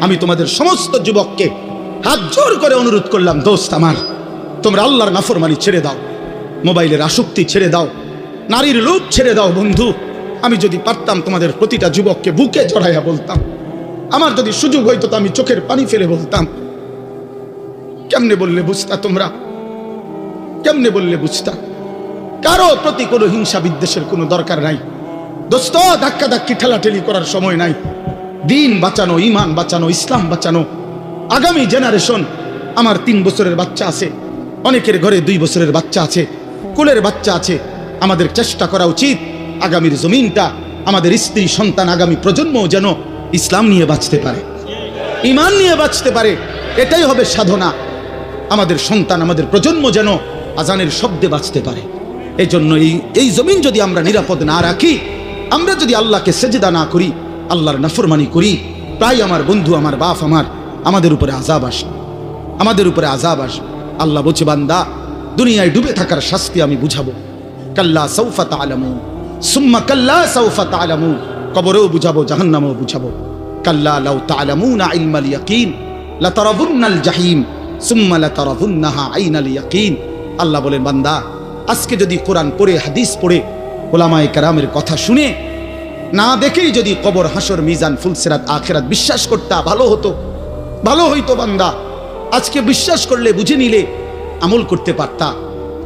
আমি তোমাদের সমস্ত যুবককে হাত জোর করে অনুরোধ করলাম, দোস্ত আমার। তোমরা আল্লাহর নাফরমানি ছেড়ে দাও, মোবাইলের আসক্তি ছেড়ে দাও, নারীর লোভ ছেড়ে দাও, বন্ধু। আমি যদি পারতাম তোমাদের প্রতিটা যুবককে বুকে জড়াইয়া বলতাম, আমার যদি সুযোগ হইতো তো আমি চোখের পানি ফেলে বলতাম। কেমনে বললে বুঝতা তোমরা? কেমনে বললে বুঝতা? কারও প্রতি কোনো হিংসা বিদ্বেষের কোনো দরকার নাই। দোস্ত ধাক্কা ধাক্কি ঠেলাঠেলি করার সময় নাই। দিন বাঁচানো ইমান বাঁচানো, ইসলাম বাঁচানো। আগামী জেনারেশন আমার তিন বছরের বাচ্চা আছে, অনেকের ঘরে দুই বছরের বাচ্চা আছে, কুলের বাচ্চা আছে। আমাদের চেষ্টা করা উচিত, আগামীর জমিনটা আমাদের স্ত্রী, সন্তান, আগামী প্রজন্ম যেন ইসলাম নিয়ে বাঁচতে পারে। ইমান নিয়ে বাঁচতে পারে, এটাই হবে সাধনা। আমাদের সন্তান, আমাদের প্রজন্ম যেন আজানের শব্দে বাঁচতে পারে। এই জন্য এই এই জমিন যদি আমরা নিরাপদ না রাখি, আমরা যদি আল্লাহকে সেজদা না করি আল্লাহর নাফরমানি করি, প্রায় আমার বন্ধু, আমার বাপ, আমার, আমাদের উপরে আজাব আসে আমাদের উপরে আজাব আসে আল্লাহ বলছে, বান্দা, দুনিয়ায় ডুবে থাকার শাস্তি আমি বুঝাবো। কাল্লা সৌফা তালামু সুম্মা কাল্লা সৌফা তালামু কবরেও বুঝাবো, জাহান্নামেও বুঝাবো। কাল্লা লাউ তালামুনা ইলমাল ইয়াকিন লাতারাবুন্নাল জাহিম, সুম্মা লাতারাবুন্নাহা আইনাল ইয়াকিন। আল্লাহ বলেন, বান্দা, আজকে যদি কোরআন পড়ে, হাদিস পড়ে, ওলামায়ে কারামের কথা শুনে না দেখেই যদি কবর, হাসর, মিজান, ফুলসেরাত, আখেরাত বিশ্বাস করতা, ভালো হতো। ভালো হইতো বান্দা। আজকে বিশ্বাস করলে, বুঝে নিলে, আমল করতে পারতা।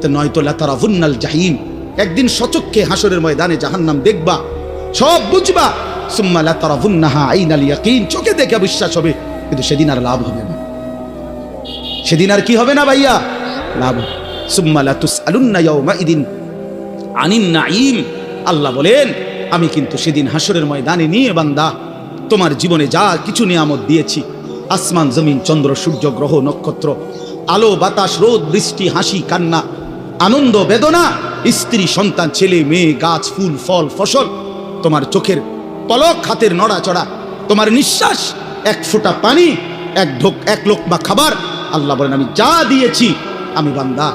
তো নয়তো লাতারাবুন্নাল জাহিম। একদিন সচক্ষে হাসরের ময়দানে জাহান্নাম দেখবা, সব বুঝবা। সুম্মা লাতারাবুন্নাহা আইনাল ইয়াকিন। চোখে দেখে বিশ্বাস হবে, কিন্তু সেদিন আর লাভ হবে না। সেদিন আর কি হবে না ভাইয়া? লাভ। সুম্মা লাতুসআলুন্না ইয়াউমাইদিন আনিন নাঈম। আল্লাহ বলেন আমি কিন্তু সেদিন হাসরের ময়দানে নিয়ে বান্দা, তোমার জীবনে যা কিছু নিয়ামত দিয়েছি, আসমান, জমিন, চন্দ্র, সূর্য, গ্রহ, নক্ষত্র, আলো, বাতাস, রোদ, বৃষ্টি, হাসি, কান্না, আনন্দ, বেদনা, স্ত্রী, সন্তান, ছেলে, মেয়ে, গাছ, ফুল, ফল, ফসল, তোমার চোখের পলক, হাতের নড়াচড়া, তোমার নিঃশ্বাস, এক ফোঁটা পানি, এক ঢোক, এক লোকমা খাবার, আল্লাহ বলেন, আমি যা দিয়েছি, আমি বান্দা,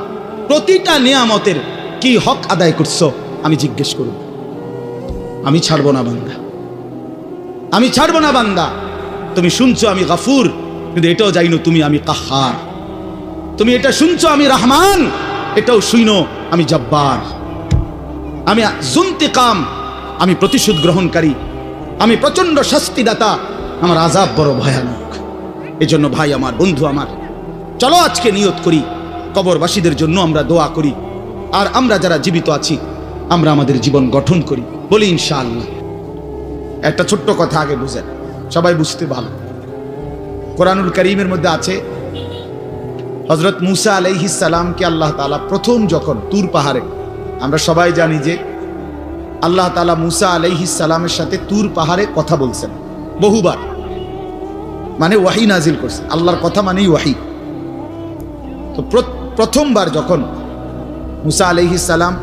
প্রতিটা নিয়ামতের কি হক আদায় করছ, আমি জিজ্ঞেস করব। আমি ছাড়বো না বান্দা। আমি ছাড়বো না বান্দা। তুমি শুনছো আমি গাফুর, কিন্তু এটাও জাইনো তুমি আমি কাহার। তুমি এটা শুনছো আমি রহমান, এটাও শুইনো আমি জব্বার। আমি জুন্তিকাম, আমি প্রতিশোধ গ্রহণকারী। আমি প্রচণ্ড শাস্তিদাতা, আমার আজাব বড় ভয়ানক। এজন্য ভাই আমার, বন্ধু আমার, চলো আজকে নিয়ত করি, কবরবাসীদের জন্য আমরা দোয়া করি। আর আমরা যারা জীবিত আছি আমরা আমাদের জীবন গঠন করি। বলি ইনশাআল্লাহ। একটা ছোট্ট কথা আগে বুঝেন। সবাই বুঝতে ভালো। কোরআনুল করিমের মধ্যে আছে হজরত মুসা আলাইহিস সালামকে আল্লাহ তাআলা প্রথম যখন তুর পাহাড়ে, আমরা সবাই জানি যে আল্লাহ তাআলা মুসা আলাইহিস সালামের সাথে তুর পাহাড়ে কথা বলছেন। বহুবার। মানে ওয়াহি নাজিল করছে। আল্লাহর কথা মানেই ওয়াহি। তো প্র- প্রথমবার যখন মুসা আলাইহিস সালাম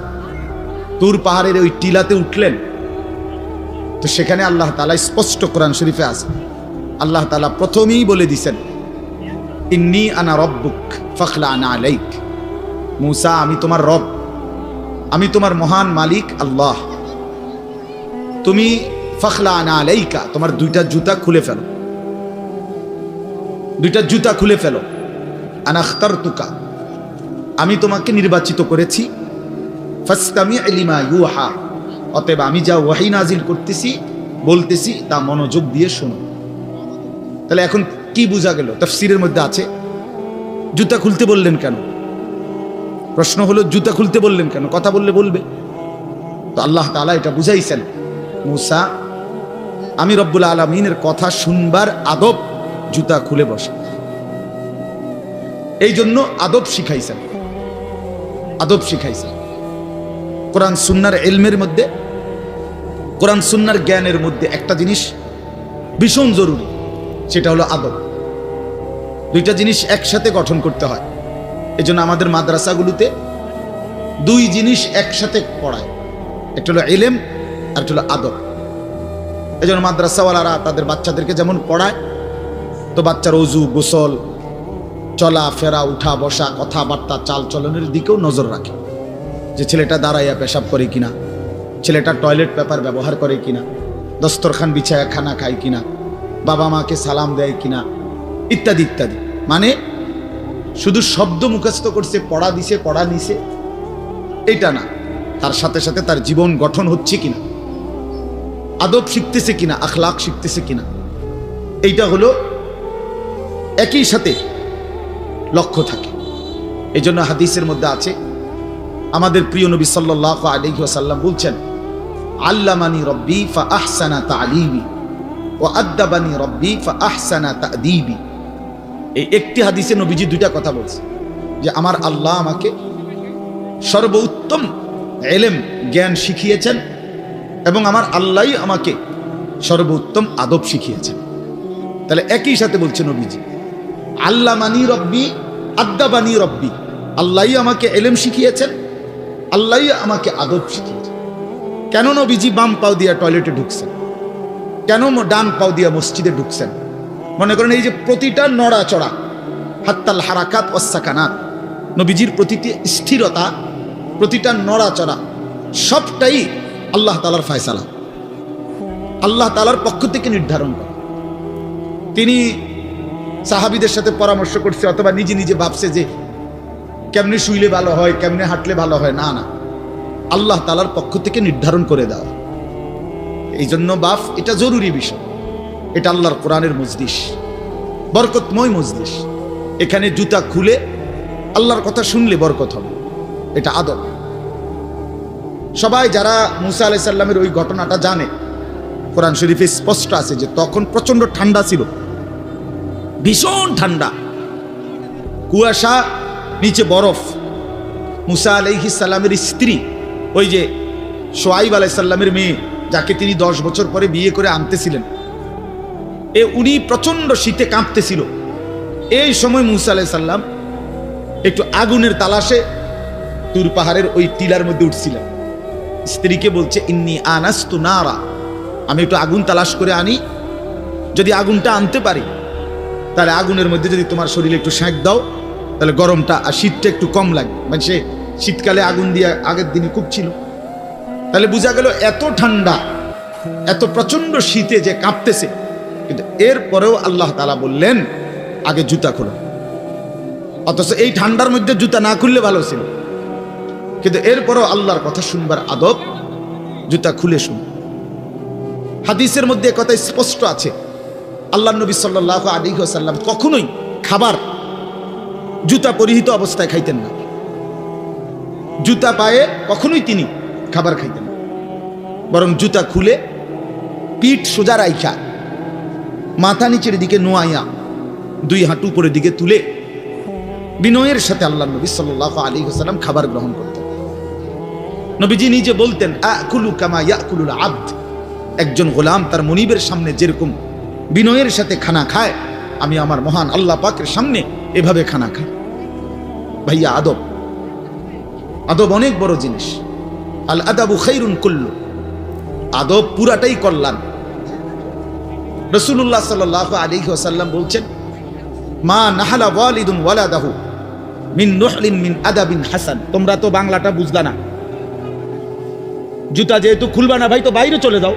তুর পাহাড়ের ওই টিলাতে উঠলেন। তো সেখানে আল্লাহ তালা স্পষ্ট কোরআন শরীফে আছে। আল্লাহ তালা প্রথমেই বলে দিছেন, ইন্নি আনা রব্বুক ফখলা আনা আলাইক। মুসা, আমি তোমার রব, আমি তোমার মহান মালিক আল্লাহ। তুমি ফখলা আনা আলাইকা, তোমার দুইটা জুতা খুলে ফেলো। দুইটা জুতা খুলে ফেলো। আনাখতার তুকা আমি তোমাকে নির্বাচিত করেছি। ফাস্তামি লিমা ইউহা। অতএব আমি যা ওয়াহি নাজিল করতেছি, বলতেছি, তা মনোযোগ দিয়ে শোনো। তাহলে এখন কি বোঝা গেল? তাফসিরের মধ্যে আছে, জুতা খুলতে বললেন কেন? প্রশ্ন হলো, জুতা খুলতে বললেন কেন? কথা বললে বলবে। তো আল্লাহ তাআলা এটা বুঝাইছেন। মুসা, আমি রব্বুল আলমিনের কথা শুনবার আদব জুতা খুলে বসে। এই জন্য আদব শিখাইছেন। আদব শিখাইছেন। কোরআন সুন্নার এলমের মধ্যে, কোরআন সুন্নার জ্ঞানের মধ্যে একটা জিনিস ভীষণ জরুরি, সেটা হলো আদব। দুইটা জিনিস একসাথে গঠন করতে হয়। এজন্য আমাদের মাদ্রাসাগুলোতে দুই জিনিস একসাথে পড়ায়, একটা হলো এলেম আর একটা হলো আদব। এই জন্য মাদ্রাসাওয়ালারা তাদের বাচ্চাদেরকে যেমন পড়ায়, তো বাচ্চার অজু, গোসল, চলা, ফেরা, উঠা, বসা, কথাবার্তা চাল চলনের দিকেও নজর রাখে। যে ছেলেটা দাঁড়াইয়া পেশাব করে কিনা, ছেলেটা টয়লেট পেপার ব্যবহার করে কিনা, দস্তরখান বিছায়া খানা খায় কিনা, বাবা মাকে সালাম দেয় কিনা, ইত্যাদি ইত্যাদি। মানে শুধু শব্দ মুখস্থ করছে, পড়া দিছে, পড়া নিছে এটা না। তার সাথে সাথে তার জীবন গঠন হচ্ছে কিনা, আদব শিখতেছে কিনা আখলাক শিখতেছে কিনা, এইটা হলো একই সাথে লক্ষ্য থাকে। এই জন্য হাদিসের মধ্যে আছে আমাদের প্রিয় নবী সাল্লাহ আলহি আসাল্লাম বলছেন, আল্লামানি রব্বি ফা আহসানা তালিবি ও আদ্দাবানি রব্বি ফা আহসানা তাদিবি। এই একটি হাদিসে নবীজি দুইটা কথা বলছে, যে আমার আল্লাহ আমাকে সর্বোত্তম এলেম, জ্ঞান শিখিয়েছেন এবং আমার আল্লাহই আমাকে সর্বোত্তম আদব শিখিয়েছেন। তাহলে একই সাথে বলছে নবীজি আল্লাহ মানি রব্বি, আদ্দাবানি রব্বি, আল্লাহই আমাকে এলেম শিখিয়েছেন আল্লাহই আমাকে আদব শিখিয়েছেন কেন নবীজি বাম পাও দিয়া টয়লেটে ঢুকছেন? কেন ডান পাও দিয়া মসজিদে ঢুকছেন? মনে করেন এই যে প্রতিটা নড়াচড়া, হাত্তাল হারাকাত ওসাকানাত নবীজির প্রতিটি স্থিরতা, প্রতিটা নড়াচড়া, সবটাই আল্লাহ তালার ফয়সালা। আল্লাহ তালার পক্ষ থেকে নির্ধারণ করে। তিনি সাহাবিদের সাথে পরামর্শ করছে অথবা নিজে নিজে ভাবছে যে কেমনে শুইলে ভালো হয়, কেমনে হাঁটলে ভালো হয়, না না। আল্লাহ তালার পক্ষ থেকে নির্ধারণ করে দেওয়া। এই জন্য বাফ এটা জরুরি বিষয়। এটা আল্লাহর কোরআনের মজলিস, বরকতময় মজলিস। এখানে জুতা খুলে আল্লাহর কথা শুনলে বরকত হবে। এটা আদব। সবাই যারা মুসা আলাই সাল্লামের ওই ঘটনাটা জানে, কোরআন শরীফে স্পষ্ট আছে যে তখন প্রচণ্ড ঠান্ডা ছিল। ভীষণ ঠান্ডা। কুয়াশা নিচে বরফ। মুসা আলাইহি সাল্লামের স্ত্রী, ওই যে সোয়াইব আলাই সাল্লামের মেয়ে, যাকে তিনি দশ বছর পরে বিয়ে করে আনতেছিলেন। এ উনি প্রচণ্ড শীতে কাঁপতেছিল। এই সময় মুসা আলাই সাল্লাম একটু আগুনের তালাশে তুর পাহাড়ের ওই টিলার মধ্যে উঠছিলেন। স্ত্রীকে বলছে, ইন্নি আনাস্তু নারা। আমি একটু আগুন তালাশ করে আনি। যদি আগুনটা আনতে পারি, তাহলে আগুনের মধ্যে যদি তোমার শরীরে একটু শাঁক দাও তাহলে গরমটা আর শীতটা একটু কম লাগে মানে সে শীতকালে আগুন দিয়ে আগের দিনে খুব ছিল। তাহলে বোঝা গেল এত ঠান্ডা, এত প্রচণ্ড শীতে যে কাঁপতেছে। কিন্তু এরপরেও আল্লাহ তালা বললেন, আগে জুতা খোলো। অথচ এই ঠান্ডার মধ্যে জুতা না খুললে ভালো ছিল। কিন্তু এরপরও আল্লাহর কথা শুনবার আদব, জুতা খুলে শুন। হাদিসের মধ্যে কথা স্পষ্ট আছে। আল্লাহ নবী সাল্লাহ আলী সাল্লাম কখনোই খাবার জুতা পরিহিত অবস্থায় খাইতেন না। জুতা পায়ে কখনোই তিনি খাবার খাইতেন না। বরং জুতা খুলে পিঠ সোজা রাইখা, মাথা নিচের দিকে নোয়াইয়া দুই হাঁটু উপরের দিকে তুলে বিনয়ের সাথে আল্লাহ নবী সাল্লাহ আলী সাল্লাম খাবার গ্রহণ করতেন। নবীজি নিজে বলতেন আব্দ। একজন গোলাম তার মনিবের সামনে যেরকম বিনয়ের সাথে খানা খায়, আমি আমার মহান আল্লাহ পাকের সামনে এভাবে খানা খাই ভাইয়া, আদব। আদব অনেক বড় জিনিস। আল আদাবু খাইরুন কুল্লু। আদব পুরাটাই কল্যাণ। রসুল্লাহ সাল আলী ওসাল্লাম বলছেন, মা নাহালা ওয়ালিদুন ওয়ালাদাহু মিন নুহলিন মিন আদাবিন হাসান। তোমরা তো বাংলাটা বুঝলা না। জুতা যেহেতু খুলবা না, ভাই, তো বাইরে চলে যাও।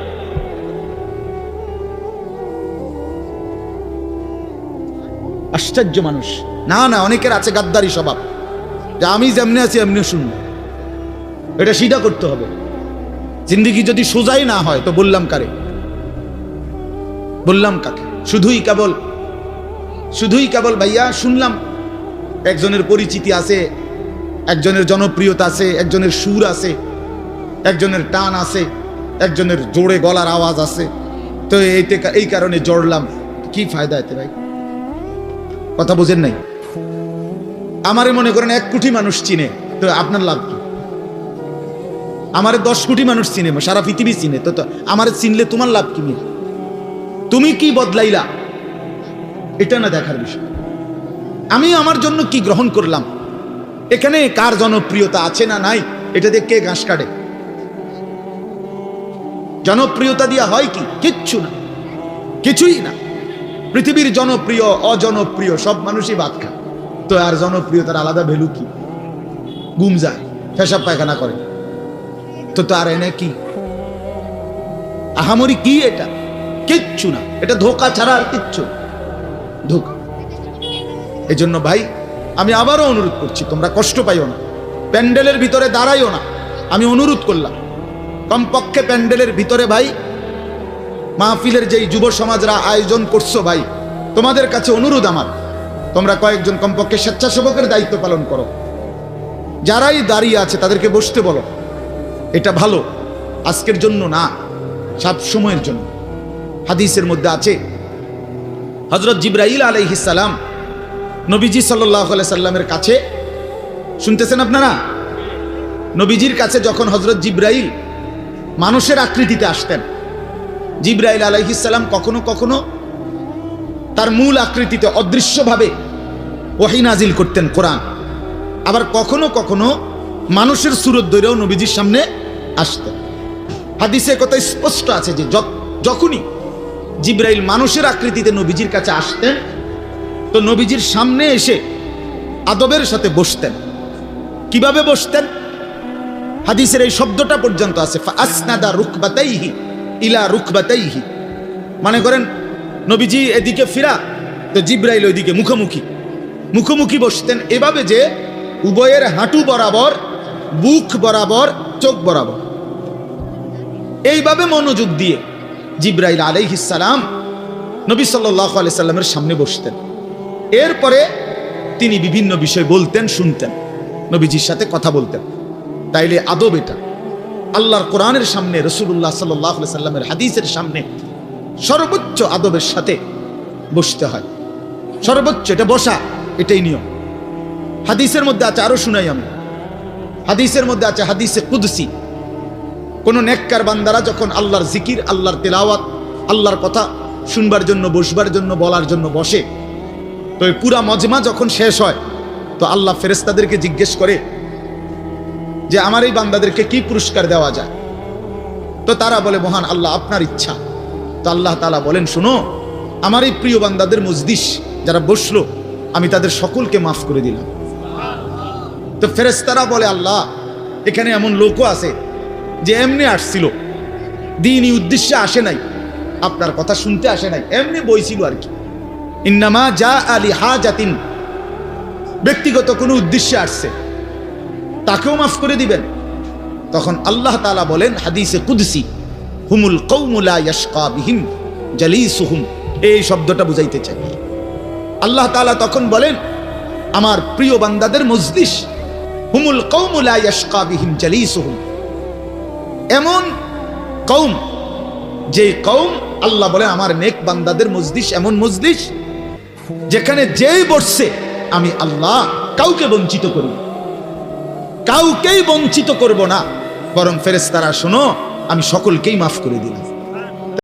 আশ্চর্য মানুষ। না না, অনেকের আছে গাদ্দারি স্বভাব। যে আমি যেমনি আছি এমনি শুনব। এটা সিধা করতে হবে। জিন্দিগি যদি সোজাই না হয়, তো বললাম কারে? বললাম কাকে? শুধুই কেবল শুধুই কেবল ভাইয়া, শুনলাম একজনের পরিচিতি আছে, একজনের জনপ্রিয়তা আছে, একজনের সুর আছে, একজনের টান আছে, একজনের জোরে গলার আওয়াজ আছে। তো এইতে, এই কারণে জড়লাম। কি ফায়দা এতে ভাই? কথা বোঝেন নাই। আমারে মনে করেন এক কোটি মানুষ চিনে, তো আপনার লাভ কি? আমারে দশ কোটি মানুষ চিনে সারা পৃথিবী চিনে তো, আমারে চিনলে তোমার লাভ কি মিয়া? তুমি কি বদলাইলা? এটা না দেখার বিষয়। আমি আমার জন্য কি গ্রহণ করলাম? এখানে কার জনপ্রিয়তা আছে না নাই, এটা দিয়ে কে ঘাস কাটে? জনপ্রিয়তা দিয়া হয় কি? কিচ্ছু না। কিছুই না। পৃথিবীর জনপ্রিয়, অজনপ্রিয়, সব মানুষই ভাত খায়। তো আর জনপ্রিয়তার আলাদা ভ্যালু কি? গুম যায়, পেশাব পায়খানা করে। তো তার এনে কি? আহামরি কি এটা? কিচ্ছু না, এটা ধোকা ছাড়া আর কিচ্ছু। ধোকা। এই জন্য ভাই, আমি আবারও অনুরোধ করছি, তোমরা কষ্ট পাইও না। প্যান্ডেলের ভিতরে দাঁড়াইও না। আমি অনুরোধ করলাম। কমপক্ষে প্যান্ডেলের ভিতরে ভাই মাহফিলের যেই যুব সমাজরা আয়োজন করছ ভাই, তোমাদের কাছে অনুরোধ আমার, তোমরা কয়েকজন কমপক্ষে স্বেচ্ছাসেবকের দায়িত্ব পালন করো। যারাই দাঁড়িয়ে আছে তাদেরকে বসতে বলো, এটা ভালো, আজকের জন্য না সব সময়ের জন্য। হাদিসের মধ্যে আছে হজরত জিব্রাইল আলাইহিসালাম নবীজি সাল্লাহ সাল্লামের কাছে, শুনতেছেন আপনারা? নবীজির কাছে যখন হজরত জিব্রাইল মানুষের আকৃতিতে আসতেন জিব্রাইল আলাইহিসাল্লাম কখনো কখনো তার মূল আকৃতিতে অদৃশ্যভাবে ওয়াহি নাজিল করতেন কোরআন। আবার কখনো কখনো মানুষের সুরত দৈরেও নবীজির সামনে আসতেন। হাদিসে কথা স্পষ্ট আছে যে য- যখনই জিব্রাইল মানুষের আকৃতিতে নবীজির কাছে আসতেন, তো নবীজির সামনে এসে আদবের সাথে বসতেন। কীভাবে বসতেন? হাদিসের এই শব্দটা পর্যন্ত আছে আসনাদা রুকবাতাইহি। ইলা রুকবাতাইহি। মানে করেন, নবীজি এদিকে ফিরা, তো জিব্রাইল ওইদিকে মুখোমুখি। মুখোমুখি বসতেন এভাবে যে উভয়ের হাঁটু বরাবর, বুক বরাবর, চোখ বরাবর। এইভাবে মনোযোগ দিয়ে জিব্রাইল আলাইহিসালাম নবী সাল্লাহ সাল্লামের সামনে বসতেন। এরপরে তিনি বিভিন্ন বিষয় বলতেন, শুনতেন। নবীজির সাথে কথা বলতেন। তাইলে আদব এটা। আল্লাহর কোরআনের সামনে রসুল্লাহ সাল্লাহ সাল্লামের হাদিসের সামনে সর্বোচ্চ আদবের সাথে বসতে হয়। সর্বোচ্চ এটা বসা, এটাই নিয়ম। হাদিসের মধ্যে আছে, আরও শুনাই আমি। হাদিসের মধ্যে আছে, হাদিসে কুদসি। কোন নেককার বান্দারা যখন আল্লাহর জিকির, আল্লাহর তেলাওয়াত, আল্লাহর কথা শুনবার জন্য, বসবার জন্য, বলার জন্য বসে, তো এই পুরা মজমা যখন শেষ হয়, তো আল্লাহ ফেরেস্তাদেরকে জিজ্ঞেস করে যে আমার এই বান্দাদেরকে কি পুরস্কার দেওয়া যায়? তো তারা বলে, মহান আল্লাহ, আপনার ইচ্ছা। তো আল্লাহ তালা বলেন, শুনো, আমার এই প্রিয় বান্দাদের মজদিস যারা বসল, আমি তাদের সকলকে মাফ করে দিলাম। তো ফেরেস্তারা বলে, আল্লাহ, এখানে এমন লোকও আছে যে এমনি আসছিল, দিনই উদ্দেশ্যে আসে নাই, আপনার কথা শুনতে আসে নাই, এমনি বইছিল আর কি। ইন্নামা যা আলি হা জাতিন ব্যক্তিগত কোনো উদ্দেশ্যে আসছে। তাকেও মাফ করে দিবেন। তখন আল্লাহ তালা বলেন, হাদিসে কুদসি, হুমুল কৌমুলা ইয়াশকা বিহিম, জালিসুহুম। এই শব্দটা বুঝাইতে চাই। আল্লাহ তালা তখন বলেন, আমার প্রিয় বান্দাদের মজলিস, হুমুল কৌমুলা ইয়াশকা বিহিম, জালিসুহুম। এমন কৌম যে কৌম আল্লাহ বলে আমার নেক বান্দাদের মজলিস, এমন মজলিস, যেখানে যেই বসছে, আমি আল্লাহ কাউকে বঞ্চিত করব কাউকেই বঞ্চিত করব না। বরং ফেরেস্তারা শোনো আমি সকলকেই মাফ করে দিলাম।